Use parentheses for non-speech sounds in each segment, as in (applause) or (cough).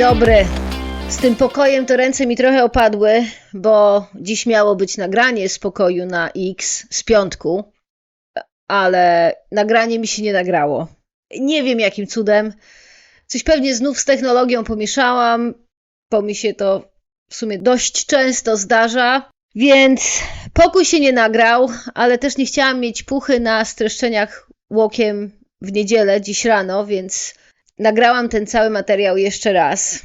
dobry. Z tym pokojem to ręce mi trochę opadły, bo dziś miało być nagranie z pokoju na X z piątku, ale nagranie mi się nie nagrało. Nie wiem jakim cudem. Coś pewnie znów z technologią pomieszałam, bo mi się to w sumie dość często zdarza. Więc pokój się nie nagrał, ale też nie chciałam mieć puchy na streszczeniach łokiem w niedzielę, dziś rano, więc nagrałam ten cały materiał jeszcze raz.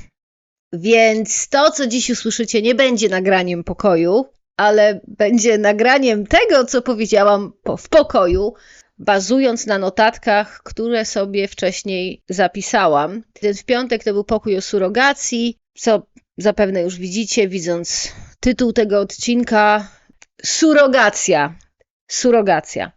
Więc to, co dziś usłyszycie, nie będzie nagraniem pokoju, ale będzie nagraniem tego, co powiedziałam po, w pokoju, bazując na notatkach, które sobie wcześniej zapisałam. Ten w piątek to był pokój o surogacji, co zapewne już widzicie, widząc tytuł tego odcinka. Surogacja. Surogacja.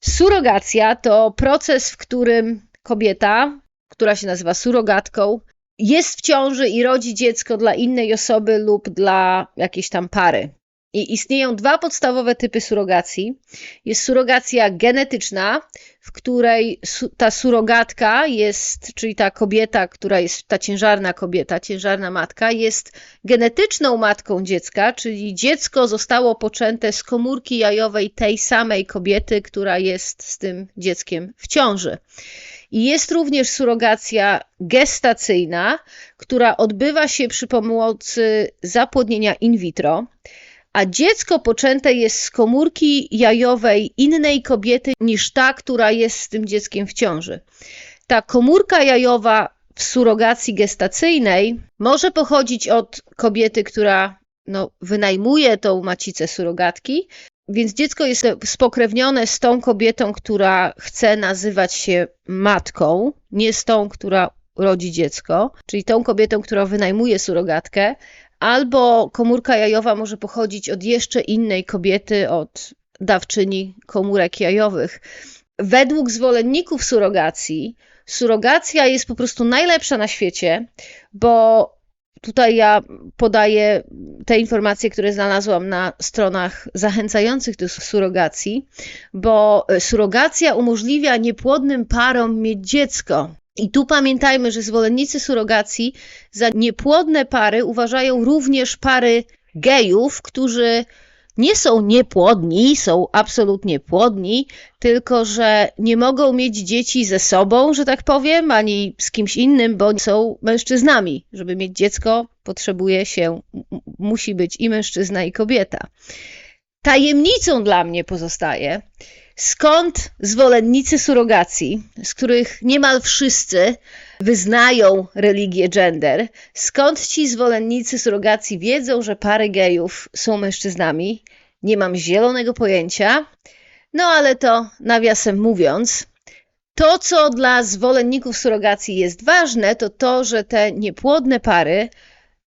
Surogacja to proces, w którym kobieta, która się nazywa surogatką, jest w ciąży i rodzi dziecko dla innej osoby lub dla jakiejś tam pary. I istnieją dwa podstawowe typy surogacji. Jest surogacja genetyczna, w której su- ta surogatka jest, czyli ta kobieta, która jest, ta ciężarna kobieta, ciężarna matka, jest genetyczną matką dziecka, czyli dziecko zostało poczęte z komórki jajowej tej samej kobiety, która jest z tym dzieckiem w ciąży. I jest również surogacja gestacyjna, która odbywa się przy pomocy zapłodnienia in vitro, a dziecko poczęte jest z komórki jajowej innej kobiety niż ta, która jest z tym dzieckiem w ciąży. Ta komórka jajowa w surogacji gestacyjnej może pochodzić od kobiety, która no, wynajmuje tą macicę surogatki, więc dziecko jest spokrewnione z tą kobietą, która chce nazywać się matką, nie z tą, która rodzi dziecko, czyli tą kobietą, która wynajmuje surogatkę, albo komórka jajowa może pochodzić od jeszcze innej kobiety, od dawczyni komórek jajowych. Według zwolenników surogacji, surogacja jest po prostu najlepsza na świecie, bo Tutaj ja podaję te informacje, które znalazłam na stronach zachęcających do surogacji, bo surogacja umożliwia niepłodnym parom mieć dziecko. I tu pamiętajmy, że zwolennicy surogacji za niepłodne pary uważają również pary gejów, którzy nie są niepłodni, są absolutnie płodni, tylko że nie mogą mieć dzieci ze sobą, że tak powiem, ani z kimś innym, bo są mężczyznami. Żeby mieć dziecko, potrzebuje się, musi być i mężczyzna, i kobieta. Tajemnicą dla mnie pozostaje, skąd zwolennicy surogacji, z których niemal wszyscy wyznają religię gender, skąd ci zwolennicy surogacji wiedzą, że pary gejów są mężczyznami, nie mam zielonego pojęcia. No ale to nawiasem mówiąc, to co dla zwolenników surogacji jest ważne, to to, że te niepłodne pary,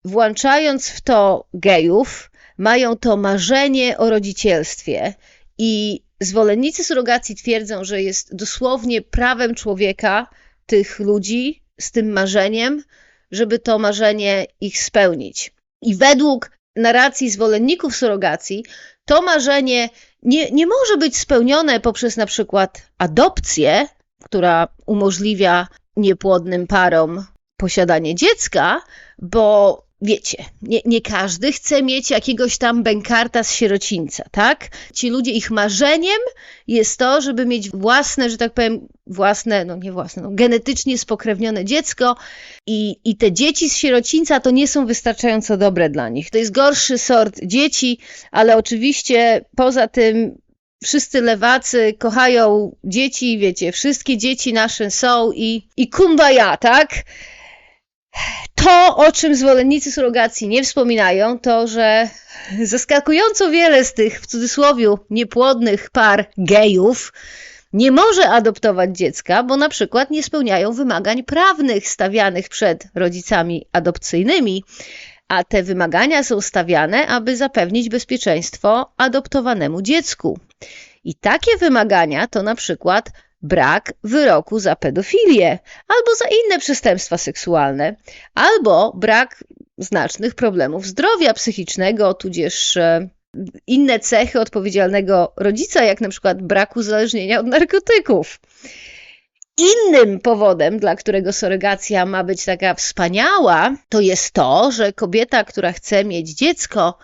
włączając w to gejów, mają to marzenie o rodzicielstwie. I zwolennicy surogacji twierdzą, że jest dosłownie prawem człowieka, tych ludzi z tym marzeniem, żeby to marzenie ich spełnić. I według narracji zwolenników surogacji, to marzenie nie, nie może być spełnione poprzez na przykład adopcję, która umożliwia niepłodnym parom posiadanie dziecka, bo wiecie, nie, nie, każdy chce mieć jakiegoś tam bękarta z sierocińca, tak? Ci ludzie, ich marzeniem jest to, żeby mieć własne, że tak powiem, własne, no nie własne, no, genetycznie spokrewnione dziecko i, i te dzieci z sierocińca to nie są wystarczająco dobre dla nich. To jest gorszy sort dzieci, ale oczywiście poza tym wszyscy lewacy kochają dzieci, wiecie, wszystkie dzieci nasze są i, i kumbaya, tak? To, o czym zwolennicy surogacji nie wspominają, to że zaskakująco wiele z tych, w cudzysłowie, niepłodnych par gejów nie może adoptować dziecka, bo na przykład nie spełniają wymagań prawnych stawianych przed rodzicami adopcyjnymi, a te wymagania są stawiane, aby zapewnić bezpieczeństwo adoptowanemu dziecku. I takie wymagania to na przykład brak wyroku za pedofilię albo za inne przestępstwa seksualne, albo brak znacznych problemów zdrowia psychicznego, tudzież inne cechy odpowiedzialnego rodzica, jak na przykład brak uzależnienia od narkotyków. Innym powodem, dla którego surrogacja ma być taka wspaniała, to jest to, że kobieta, która chce mieć dziecko,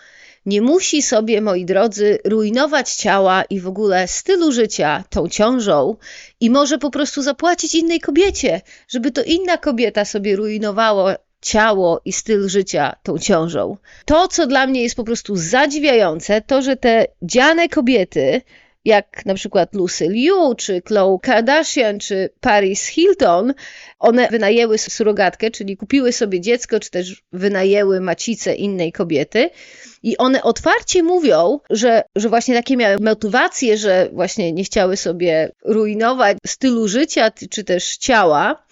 nie musi sobie, moi drodzy, rujnować ciała i w ogóle stylu życia tą ciążą i może po prostu zapłacić innej kobiecie, żeby to inna kobieta sobie rujnowała ciało i styl życia tą ciążą. To, co dla mnie jest po prostu zadziwiające, to, że te dziane kobiety, jak na przykład Lucy Liu, czy Khloe Kardashian, czy Paris Hilton, one wynajęły surogatkę, czyli kupiły sobie dziecko, czy też wynajęły macicę innej kobiety. I one otwarcie mówią, że, że właśnie takie miały motywacje, że właśnie nie chciały sobie rujnować stylu życia, czy też ciała.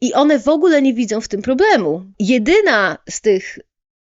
I one w ogóle nie widzą w tym problemu. Jedyna z tych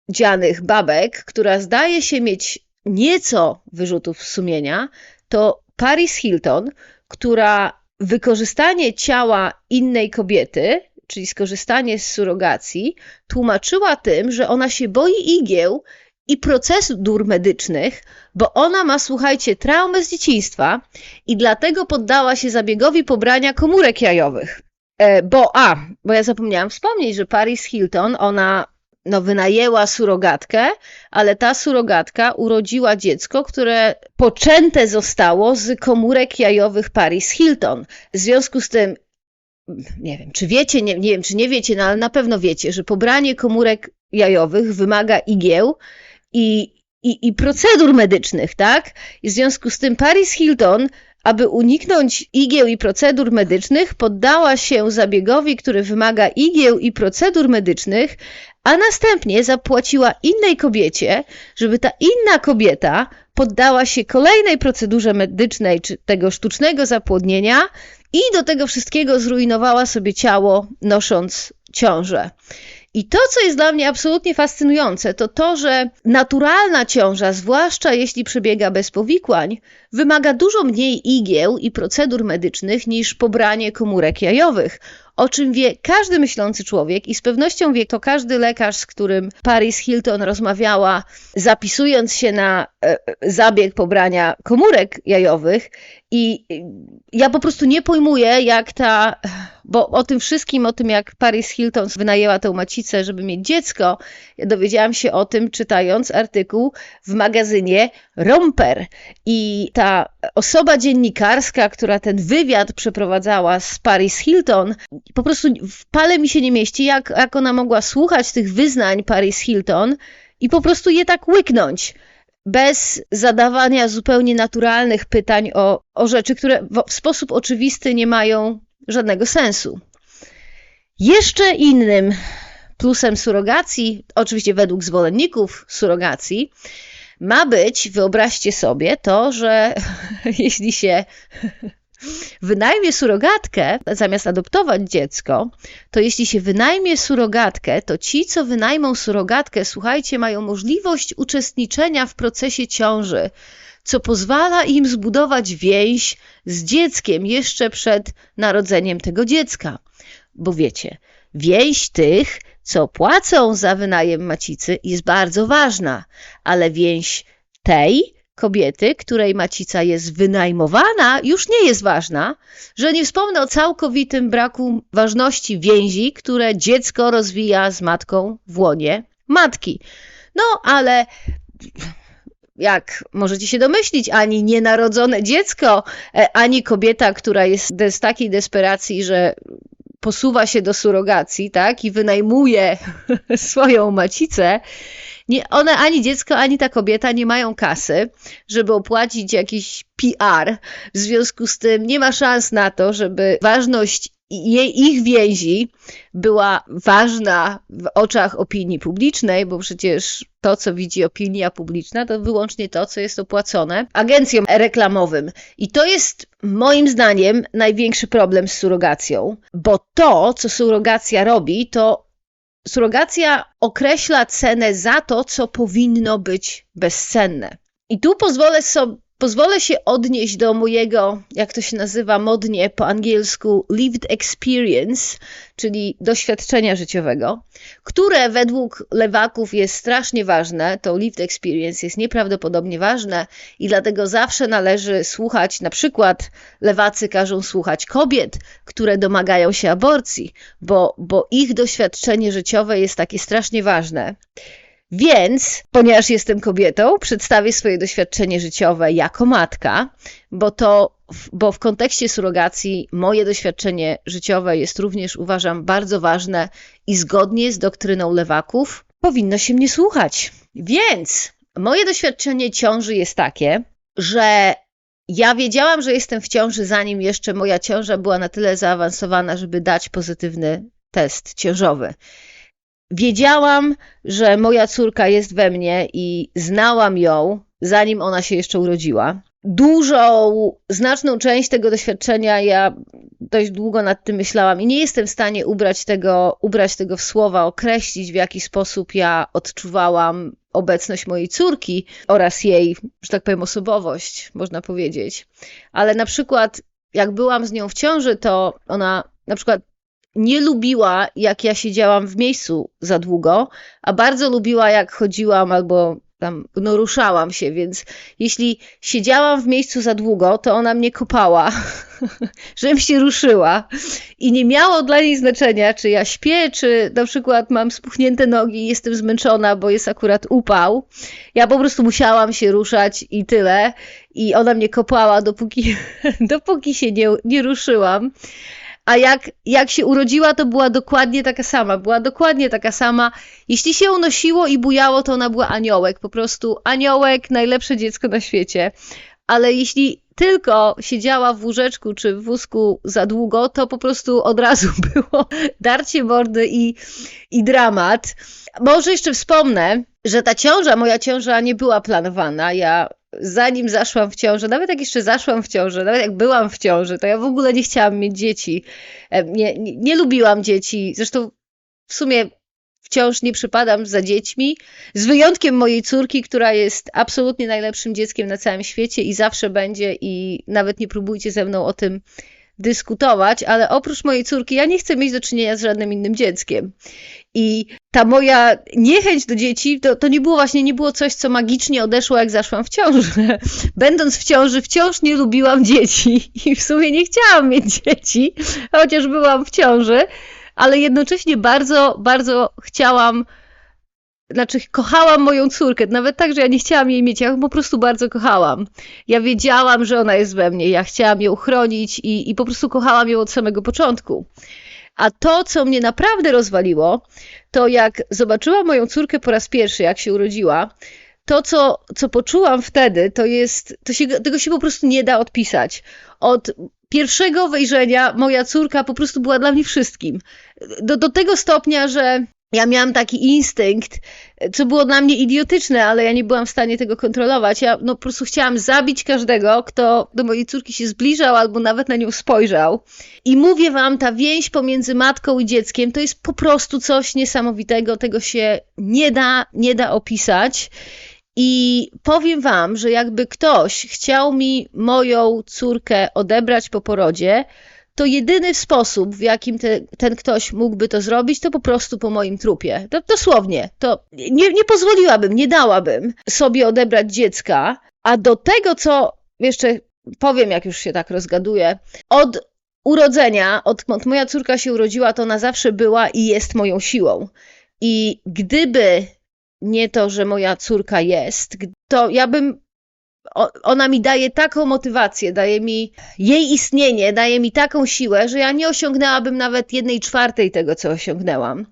dzianych babek, która zdaje się mieć nieco wyrzutów sumienia, to Paris Hilton, która wykorzystanie ciała innej kobiety, czyli skorzystanie z surogacji, tłumaczyła tym, że ona się boi igieł i procedur medycznych, bo ona ma, słuchajcie, traumę z dzieciństwa i dlatego poddała się zabiegowi pobrania komórek jajowych. E, bo, a, bo ja zapomniałam wspomnieć, że Paris Hilton, ona no, wynajęła surogatkę, ale ta surogatka urodziła dziecko, które poczęte zostało z komórek jajowych Paris Hilton. W związku z tym, nie wiem, czy wiecie, nie, nie wiem, czy nie wiecie, no, ale na pewno wiecie, że pobranie komórek jajowych wymaga igieł i, i, i procedur medycznych, tak? I w związku z tym Paris Hilton aby uniknąć igieł i procedur medycznych, poddała się zabiegowi, który wymaga igieł i procedur medycznych, a następnie zapłaciła innej kobiecie, żeby ta inna kobieta poddała się kolejnej procedurze medycznej, czy tego sztucznego zapłodnienia i do tego wszystkiego zrujnowała sobie ciało, nosząc ciążę. I to, co jest dla mnie absolutnie fascynujące, to to, że naturalna ciąża, zwłaszcza jeśli przebiega bez powikłań, wymaga dużo mniej igieł i procedur medycznych niż pobranie komórek jajowych o czym wie każdy myślący człowiek i z pewnością wie to każdy lekarz, z którym Paris Hilton rozmawiała, zapisując się na e, zabieg pobrania komórek jajowych. I ja po prostu nie pojmuję, jak ta, bo o tym wszystkim, o tym jak Paris Hilton wynajęła tę macicę, żeby mieć dziecko, ja dowiedziałam się o tym czytając artykuł w magazynie Romper. I ta osoba dziennikarska, która ten wywiad przeprowadzała z Paris Hilton, po prostu w pale mi się nie mieści, jak, jak ona mogła słuchać tych wyznań Paris Hilton i po prostu je tak łyknąć bez zadawania zupełnie naturalnych pytań o, o rzeczy, które w, w sposób oczywisty nie mają żadnego sensu. Jeszcze innym plusem surogacji, oczywiście według zwolenników surogacji, ma być, wyobraźcie sobie, to, że (laughs) jeśli się wynajmie surogatkę, zamiast adoptować dziecko, to jeśli się wynajmie surogatkę, to ci, co wynajmą surogatkę, słuchajcie, mają możliwość uczestniczenia w procesie ciąży, co pozwala im zbudować więź z dzieckiem jeszcze przed narodzeniem tego dziecka. Bo wiecie, więź tych, co płacą za wynajem macicy, jest bardzo ważna, ale więź tej, kobiety, której macica jest wynajmowana, już nie jest ważna, że nie wspomnę o całkowitym braku ważności więzi, które dziecko rozwija z matką w łonie matki. No, ale jak możecie się domyślić, ani nienarodzone dziecko, e, ani kobieta, która jest z takiej desperacji, że posuwa się do surogacji, tak, i wynajmuje (laughs) swoją macicę, nie, one ani dziecko, ani ta kobieta nie mają kasy, żeby opłacić jakiś PR. W związku z tym nie ma szans na to, żeby ważność jej, ich więzi była ważna w oczach opinii publicznej, bo przecież to, co widzi opinia publiczna, to wyłącznie to, co jest opłacone agencjom reklamowym. I to jest moim zdaniem największy problem z surrogacją, bo to, co surrogacja robi, to Surogacja określa cenę za to, co powinno być bezcenne. I tu pozwolę sobie pozwolę się odnieść do mojego, jak to się nazywa modnie po angielsku, lived experience, czyli doświadczenia życiowego, które według lewaków jest strasznie ważne. To lived experience jest nieprawdopodobnie ważne i dlatego zawsze należy słuchać, na przykład lewacy każą słuchać kobiet, które domagają się aborcji, bo, bo ich doświadczenie życiowe jest takie strasznie ważne. Więc, ponieważ jestem kobietą, przedstawię swoje doświadczenie życiowe jako matka, bo to bo w kontekście surogacji moje doświadczenie życiowe jest również, uważam, bardzo ważne i zgodnie z doktryną lewaków powinno się mnie słuchać. Więc moje doświadczenie ciąży jest takie, że ja wiedziałam, że jestem w ciąży, zanim jeszcze moja ciąża była na tyle zaawansowana, żeby dać pozytywny test ciążowy. Wiedziałam, że moja córka jest we mnie i znałam ją, zanim ona się jeszcze urodziła. Dużą, znaczną część tego doświadczenia ja dość długo nad tym myślałam i nie jestem w stanie ubrać tego, ubrać tego w słowa, określić w jaki sposób ja odczuwałam obecność mojej córki oraz jej, że tak powiem, osobowość, można powiedzieć. Ale na przykład, jak byłam z nią w ciąży, to ona na przykład nie lubiła, jak ja siedziałam w miejscu za długo, a bardzo lubiła, jak chodziłam albo tam no, ruszałam się, więc jeśli siedziałam w miejscu za długo, to ona mnie kopała, (laughs) żebym się ruszyła. I nie miało dla niej znaczenia, czy ja śpię, czy na przykład mam spuchnięte nogi i jestem zmęczona, bo jest akurat upał. Ja po prostu musiałam się ruszać i tyle. I ona mnie kopała, dopóki, (laughs) dopóki się nie, nie ruszyłam. A jak, jak się urodziła, to była dokładnie taka sama. Była dokładnie taka sama. Jeśli się unosiło i bujało, to ona była aniołek. Po prostu aniołek, najlepsze dziecko na świecie. Ale jeśli tylko siedziała w łóżeczku czy w wózku za długo, to po prostu od razu (laughs) było darcie mordy i, i dramat. Może jeszcze wspomnę, że ta ciąża, moja ciąża nie była planowana. Ja zanim zaszłam w ciążę, nawet jak jeszcze zaszłam w ciążę, nawet jak byłam w ciąży, to ja w ogóle nie chciałam mieć dzieci. Nie, nie, nie lubiłam dzieci. Zresztą w sumie wciąż nie przypadam za dziećmi, z wyjątkiem mojej córki, która jest absolutnie najlepszym dzieckiem na całym świecie i zawsze będzie i nawet nie próbujcie ze mną o tym dyskutować, ale oprócz mojej córki ja nie chcę mieć do czynienia z żadnym innym dzieckiem. I ta moja niechęć do dzieci, to, to nie było właśnie, nie było coś, co magicznie odeszło, jak zaszłam w ciążę. (laughs) Będąc w ciąży, wciąż nie lubiłam dzieci (laughs) i w sumie nie chciałam mieć dzieci, chociaż byłam w ciąży, ale jednocześnie bardzo, bardzo chciałam znaczy kochałam moją córkę, nawet tak, że ja nie chciałam jej mieć, ja ją po prostu bardzo kochałam. Ja wiedziałam, że ona jest we mnie, ja chciałam ją chronić i, i po prostu kochałam ją od samego początku. A to, co mnie naprawdę rozwaliło, to jak zobaczyłam moją córkę po raz pierwszy, jak się urodziła, to, co, co poczułam wtedy, to jest, to się, tego się po prostu nie da odpisać. Od pierwszego wejrzenia moja córka po prostu była dla mnie wszystkim. Do, do tego stopnia, że ja miałam taki instynkt, co było dla mnie idiotyczne, ale ja nie byłam w stanie tego kontrolować. Ja no, po prostu chciałam zabić każdego, kto do mojej córki się zbliżał albo nawet na nią spojrzał. I mówię wam, ta więź pomiędzy matką i dzieckiem to jest po prostu coś niesamowitego, tego się nie da, nie da opisać. I powiem wam, że jakby ktoś chciał mi moją córkę odebrać po porodzie, to jedyny sposób, w jakim te, ten ktoś mógłby to zrobić, to po prostu po moim trupie. To, dosłownie. To nie, nie pozwoliłabym, nie dałabym sobie odebrać dziecka, a do tego, co jeszcze powiem, jak już się tak rozgaduję, od urodzenia, odkąd moja córka się urodziła, to ona zawsze była i jest moją siłą. I gdyby nie to, że moja córka jest, to ja bym ona mi daje taką motywację, daje mi jej istnienie, daje mi taką siłę, że ja nie osiągnęłabym nawet jednej czwartej tego, co osiągnęłam.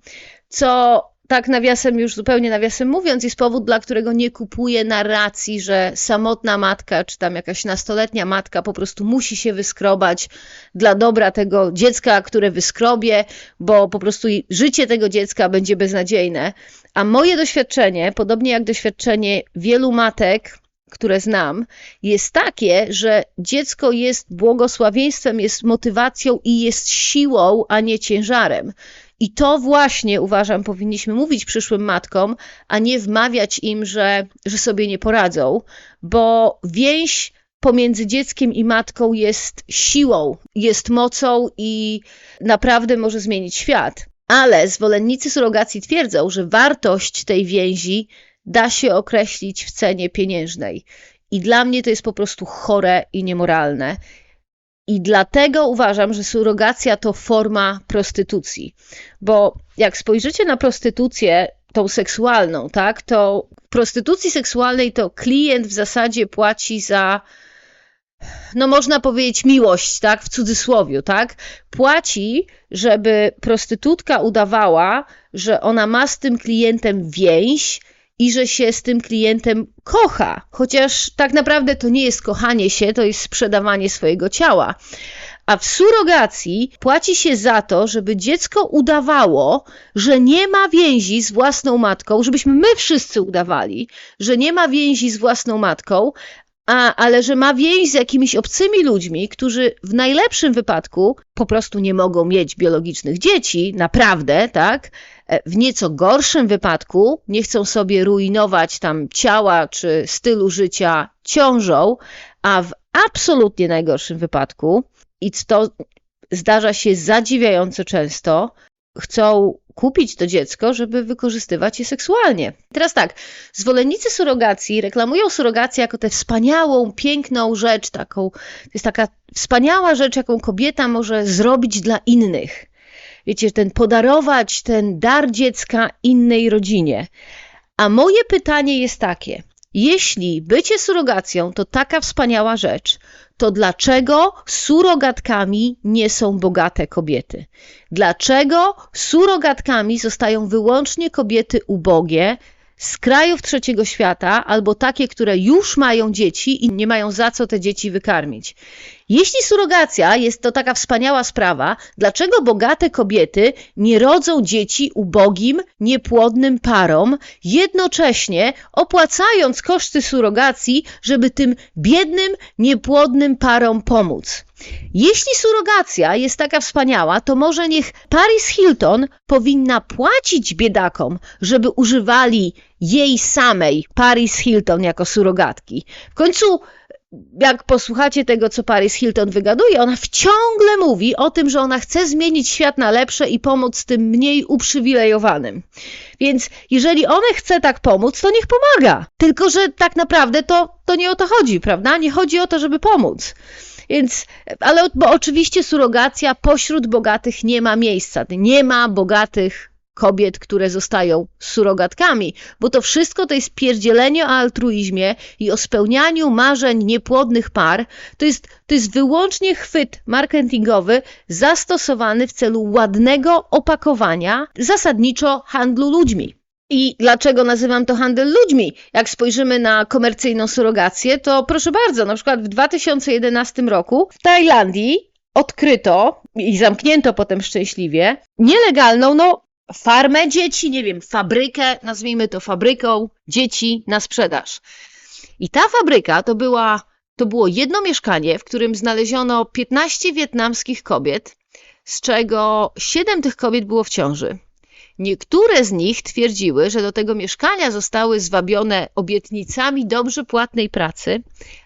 Co tak nawiasem, już zupełnie nawiasem mówiąc, jest powód, dla którego nie kupuję narracji, że samotna matka, czy tam jakaś nastoletnia matka po prostu musi się wyskrobać dla dobra tego dziecka, które wyskrobie, bo po prostu życie tego dziecka będzie beznadziejne. A moje doświadczenie, podobnie jak doświadczenie wielu matek, które znam, jest takie, że dziecko jest błogosławieństwem, jest motywacją i jest siłą, a nie ciężarem. I to właśnie uważam, powinniśmy mówić przyszłym matkom, a nie wmawiać im, że, że sobie nie poradzą, bo więź pomiędzy dzieckiem i matką jest siłą, jest mocą i naprawdę może zmienić świat. Ale zwolennicy surogacji twierdzą, że wartość tej więzi da się określić w cenie pieniężnej. I dla mnie to jest po prostu chore i niemoralne. I dlatego uważam, że surogacja to forma prostytucji. Bo jak spojrzycie na prostytucję, tą seksualną, tak, to w prostytucji seksualnej to klient w zasadzie płaci za no można powiedzieć miłość, tak, w cudzysłowie, tak, płaci, żeby prostytutka udawała, że ona ma z tym klientem więź i że się z tym klientem kocha, chociaż tak naprawdę to nie jest kochanie się, to jest sprzedawanie swojego ciała. A w surogacji płaci się za to, żeby dziecko udawało, że nie ma więzi z własną matką, żebyśmy my wszyscy udawali, że nie ma więzi z własną matką, a, ale że ma więź z jakimiś obcymi ludźmi, którzy w najlepszym wypadku po prostu nie mogą mieć biologicznych dzieci, naprawdę, tak? E, w nieco gorszym wypadku nie chcą sobie rujnować tam ciała czy stylu życia ciążą, a w absolutnie najgorszym wypadku, i to zdarza się zadziwiająco często, chcą kupić to dziecko, żeby wykorzystywać je seksualnie. Teraz tak, zwolennicy surogacji reklamują surogację jako tę wspaniałą, piękną rzecz, taką, to jest taka wspaniała rzecz, jaką kobieta może zrobić dla innych. Wiecie, ten podarować ten dar dziecka innej rodzinie. A moje pytanie jest takie: jeśli bycie surogacją to taka wspaniała rzecz, to dlaczego surogatkami nie są bogate kobiety? Dlaczego surogatkami zostają wyłącznie kobiety ubogie, z krajów trzeciego świata albo takie, które już mają dzieci i nie mają za co te dzieci wykarmić. Jeśli surogacja jest to taka wspaniała sprawa, dlaczego bogate kobiety nie rodzą dzieci ubogim, niepłodnym parom, jednocześnie opłacając koszty surogacji, żeby tym biednym, niepłodnym parom pomóc? Jeśli surogacja jest taka wspaniała, to może niech Paris Hilton powinna płacić biedakom, żeby używali jej samej, Paris Hilton, jako surogatki. W końcu jak posłuchacie tego, co Paris Hilton wygaduje, ona ciągle mówi o tym, że ona chce zmienić świat na lepsze i pomóc tym mniej uprzywilejowanym. Więc jeżeli ona chce tak pomóc, to niech pomaga. Tylko, że tak naprawdę to, to nie o to chodzi, prawda? Nie chodzi o to, żeby pomóc. Więc, ale bo oczywiście surogacja pośród bogatych nie ma miejsca. Nie ma bogatych kobiet, które zostają surogatkami, bo to wszystko to jest pierdzielenie o altruizmie i o spełnianiu marzeń niepłodnych par. To jest, to jest wyłącznie chwyt marketingowy zastosowany w celu ładnego opakowania zasadniczo handlu ludźmi. I dlaczego nazywam to handel ludźmi? Jak spojrzymy na komercyjną surrogację, to proszę bardzo, na przykład w 2011 roku w Tajlandii odkryto i zamknięto potem szczęśliwie nielegalną, no farmę dzieci, nie wiem, fabrykę, nazwijmy to fabryką dzieci na sprzedaż. I ta fabryka to była, to było jedno mieszkanie, w którym znaleziono 15 wietnamskich kobiet, z czego 7 tych kobiet było w ciąży. Niektóre z nich twierdziły, że do tego mieszkania zostały zwabione obietnicami dobrze płatnej pracy,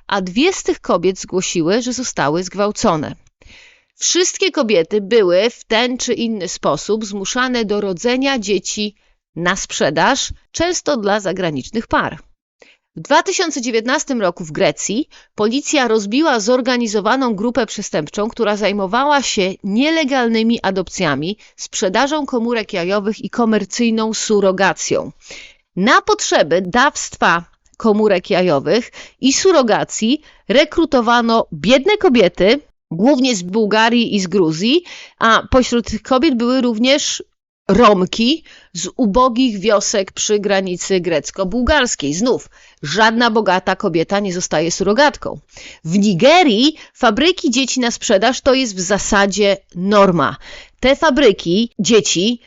a dwie z tych kobiet zgłosiły, że zostały zgwałcone. Wszystkie kobiety były w ten czy inny sposób zmuszane do rodzenia dzieci na sprzedaż, często dla zagranicznych par. W 2019 roku w Grecji policja rozbiła zorganizowaną grupę przestępczą, która zajmowała się nielegalnymi adopcjami, sprzedażą komórek jajowych i komercyjną surrogacją. Na potrzeby dawstwa komórek jajowych i surrogacji rekrutowano biedne kobiety, głównie z Bułgarii i z Gruzji, a pośród tych kobiet były również Romki z ubogich wiosek przy granicy grecko-bułgarskiej. Znów, żadna bogata kobieta nie zostaje surogatką. W Nigerii fabryki dzieci na sprzedaż to jest w zasadzie norma. Te fabryki dzieci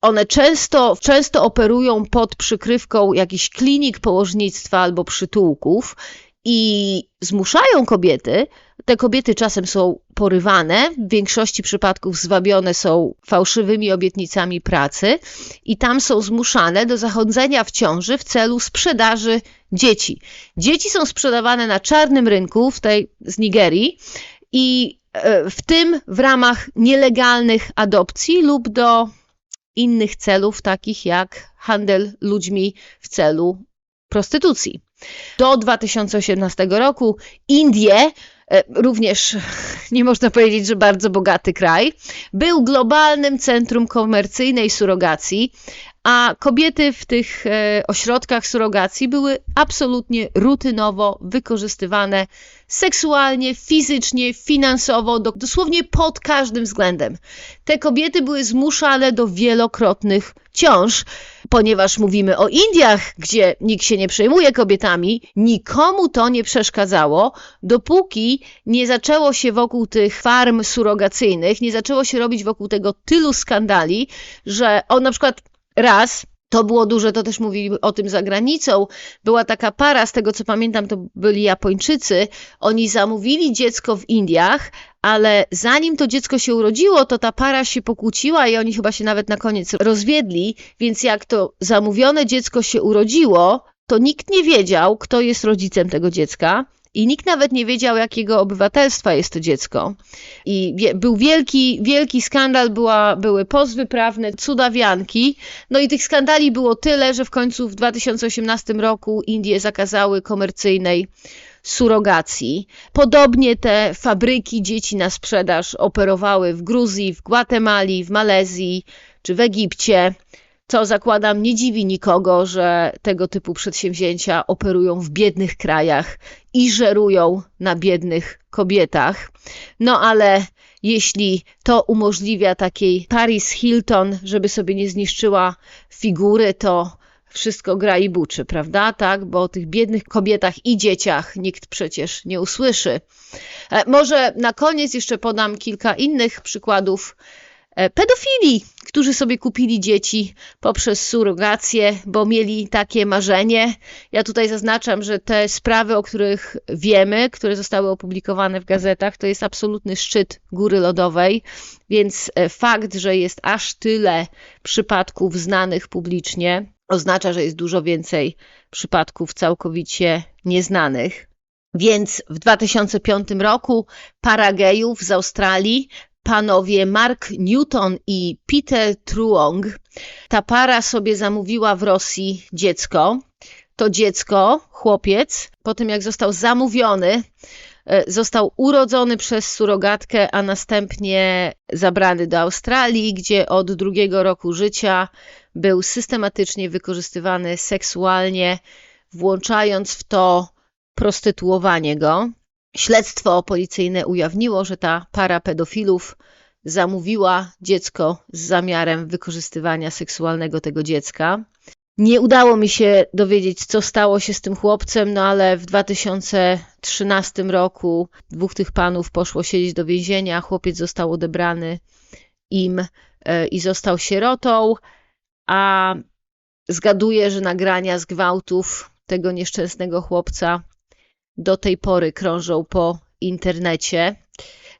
one często, często operują pod przykrywką jakichś klinik położnictwa albo przytułków i zmuszają kobiety. Te kobiety czasem są porywane, w większości przypadków zwabione są fałszywymi obietnicami pracy i tam są zmuszane do zachodzenia w ciąży w celu sprzedaży dzieci. Dzieci są sprzedawane na czarnym rynku w tej z Nigerii i e, w tym w ramach nielegalnych adopcji lub do innych celów, takich jak handel ludźmi w celu prostytucji. Do 2018 roku. Indie, e, również (laughs) nie można powiedzieć, że bardzo bogaty kraj, był globalnym centrum komercyjnej surogacji, a kobiety w tych e, ośrodkach surogacji były absolutnie rutynowo wykorzystywane seksualnie, fizycznie, finansowo, do, dosłownie pod każdym względem. Te kobiety były zmuszane do wielokrotnych ciąż, ponieważ mówimy o Indiach, gdzie nikt się nie przejmuje kobietami, nikomu to nie przeszkadzało, dopóki nie zaczęło się wokół tych farm surogacyjnych, nie zaczęło się robić wokół tego tylu skandali, że on na przykład raz to było duże, to też mówili o tym za granicą. Była taka para, z tego co pamiętam, to byli Japończycy. Oni zamówili dziecko w Indiach, ale zanim to dziecko się urodziło, to ta para się pokłóciła i oni chyba się nawet na koniec rozwiedli. Więc jak to zamówione dziecko się urodziło, to nikt nie wiedział, kto jest rodzicem tego dziecka. I nikt nawet nie wiedział, jakiego obywatelstwa jest to dziecko. I był wielki, wielki skandal, była, były pozwy prawne, cudawianki. No i tych skandali było tyle, że w końcu w 2018 roku Indie zakazały komercyjnej surogacji. Podobnie te fabryki dzieci na sprzedaż operowały w Gruzji, w Gwatemali, w Malezji czy w Egipcie co zakładam nie dziwi nikogo, że tego typu przedsięwzięcia operują w biednych krajach i żerują na biednych kobietach. No ale jeśli to umożliwia takiej Paris Hilton, żeby sobie nie zniszczyła figury, to wszystko gra i buczy, prawda? Tak, bo o tych biednych kobietach i dzieciach nikt przecież nie usłyszy. E, może na koniec jeszcze podam kilka innych przykładów pedofili, którzy sobie kupili dzieci poprzez surrogację, bo mieli takie marzenie. Ja tutaj zaznaczam, że te sprawy, o których wiemy, które zostały opublikowane w gazetach, to jest absolutny szczyt góry lodowej, więc e, fakt, że jest aż tyle przypadków znanych publicznie, oznacza, że jest dużo więcej przypadków całkowicie nieznanych. Więc w 2005 roku para gejów z Australii panowie Mark Newton i Peter Truong. Ta para sobie zamówiła w Rosji dziecko. To dziecko, chłopiec, po tym jak został zamówiony, e, został urodzony przez surogatkę, a następnie zabrany do Australii, gdzie od drugiego roku życia był systematycznie wykorzystywany seksualnie, włączając w to prostytuowanie go. Śledztwo policyjne ujawniło, że ta para pedofilów zamówiła dziecko z zamiarem wykorzystywania seksualnego tego dziecka. Nie udało mi się dowiedzieć, co stało się z tym chłopcem, no ale w 2013 roku dwóch tych panów poszło siedzieć do więzienia. Chłopiec został odebrany im e, i został sierotą, a zgaduję, że nagrania z gwałtów tego nieszczęsnego chłopca do tej pory krążą po internecie.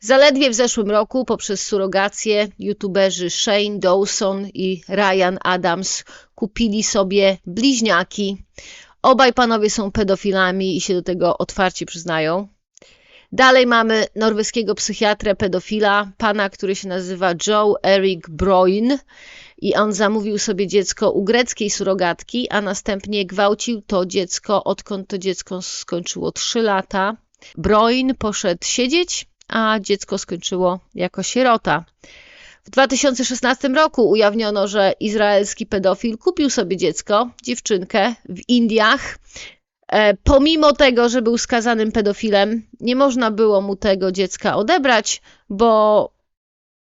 Zaledwie w zeszłym roku poprzez surrogację youtuberzy Shane Dawson i Ryan Adams kupili sobie bliźniaki. Obaj panowie są pedofilami i się do tego otwarcie przyznają. Dalej mamy norweskiego psychiatrę pedofila, pana, który się nazywa Joe Eric Broin i on zamówił sobie dziecko u greckiej surogatki, a następnie gwałcił to dziecko, odkąd to dziecko skończyło 3 lata. Broin poszedł siedzieć, a dziecko skończyło jako sierota. W 2016 roku ujawniono, że izraelski pedofil kupił sobie dziecko, dziewczynkę w Indiach. E, pomimo tego, że był skazanym pedofilem, nie można było mu tego dziecka odebrać, bo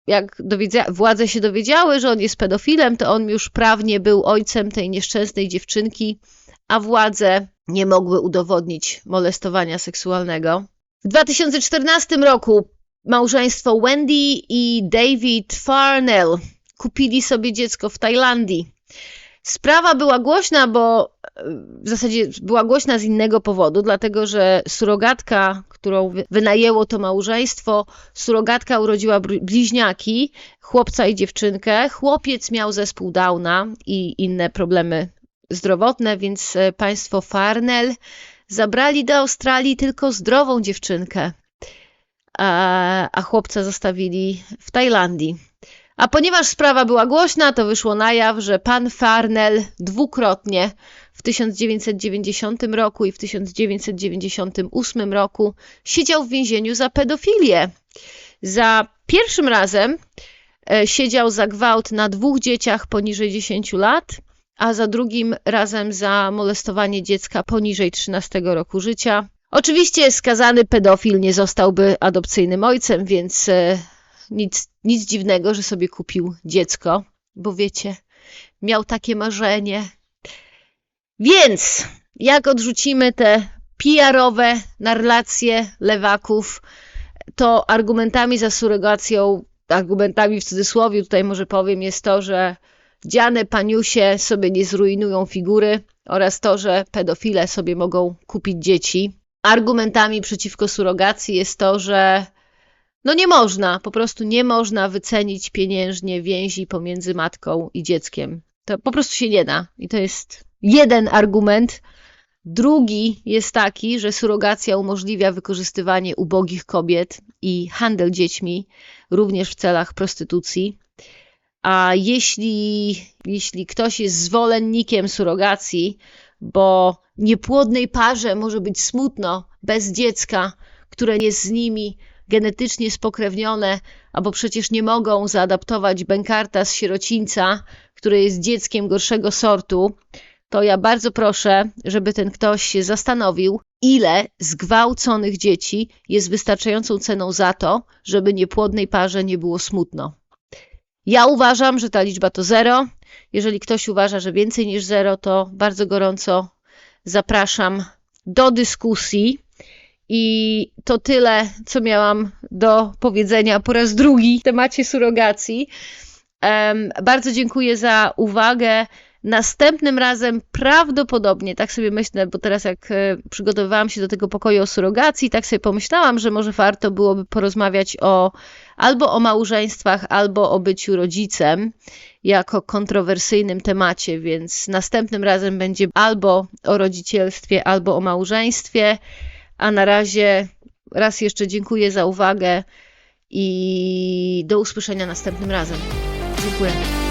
jak władze się dowiedziały, że on jest pedofilem, to on już prawnie był ojcem tej nieszczęsnej dziewczynki, a władze nie mogły udowodnić molestowania seksualnego. W 2014 roku małżeństwo Wendy i David Farnell kupili sobie dziecko w Tajlandii. Sprawa była głośna, bo e, w zasadzie była głośna z innego powodu, dlatego że surogatka, którą wy- wynajęło to małżeństwo, surogatka urodziła bliźniaki, chłopca i dziewczynkę. Chłopiec miał zespół Downa i inne problemy zdrowotne, więc e, państwo Farnell zabrali do Australii tylko zdrową dziewczynkę, a, a chłopca zostawili w Tajlandii. A ponieważ sprawa była głośna, to wyszło na jaw, że pan Farnell dwukrotnie 1990 roku i w 1998 roku siedział w więzieniu za pedofilię. Za pierwszym razem e, siedział za gwałt na dwóch dzieciach poniżej 10 lat, a za drugim razem za molestowanie dziecka poniżej 13 roku życia. Oczywiście skazany pedofil nie zostałby adopcyjnym ojcem, więc e, nic, nic dziwnego, że sobie kupił dziecko, bo wiecie, miał takie marzenie. Więc jak odrzucimy te PR-owe narracje lewaków, to argumentami za surrogacją, argumentami w cudzysłowie tutaj może powiem, jest to, że dziane paniusie sobie nie zrujnują figury oraz to, że pedofile sobie mogą kupić dzieci. Argumentami przeciwko surrogacji jest to, że no nie można, po prostu nie można wycenić pieniężnie więzi pomiędzy matką i dzieckiem. To po prostu się nie da. I to jest jeden argument. Drugi jest taki, że surrogacja umożliwia wykorzystywanie ubogich kobiet i handel dziećmi, również w celach prostytucji. A jeśli, jeśli ktoś jest zwolennikiem surrogacji, bo niepłodnej parze może być smutno bez dziecka, które jest z nimi genetycznie spokrewnione, albo przecież nie mogą zaadaptować bękarta z sierocińca, który jest dzieckiem gorszego sortu, to ja bardzo proszę, żeby ten ktoś się zastanowił, ile zgwałconych dzieci jest wystarczającą ceną za to, żeby niepłodnej parze nie było smutno. Ja uważam, że ta liczba to zero. Jeżeli ktoś uważa, że więcej niż zero, to bardzo gorąco zapraszam do dyskusji. I to tyle, co miałam do powiedzenia po raz drugi w temacie surogacji. Em, bardzo dziękuję za uwagę. Następnym razem prawdopodobnie, tak sobie myślę, bo teraz jak e, przygotowywałam się do tego pokoju o surogacji, tak sobie pomyślałam, że może warto byłoby porozmawiać o albo o małżeństwach, albo o byciu rodzicem jako kontrowersyjnym temacie, więc następnym razem będzie albo o rodzicielstwie, albo o małżeństwie. A na razie raz jeszcze dziękuję za uwagę i do usłyszenia następnym razem. Dziękuję.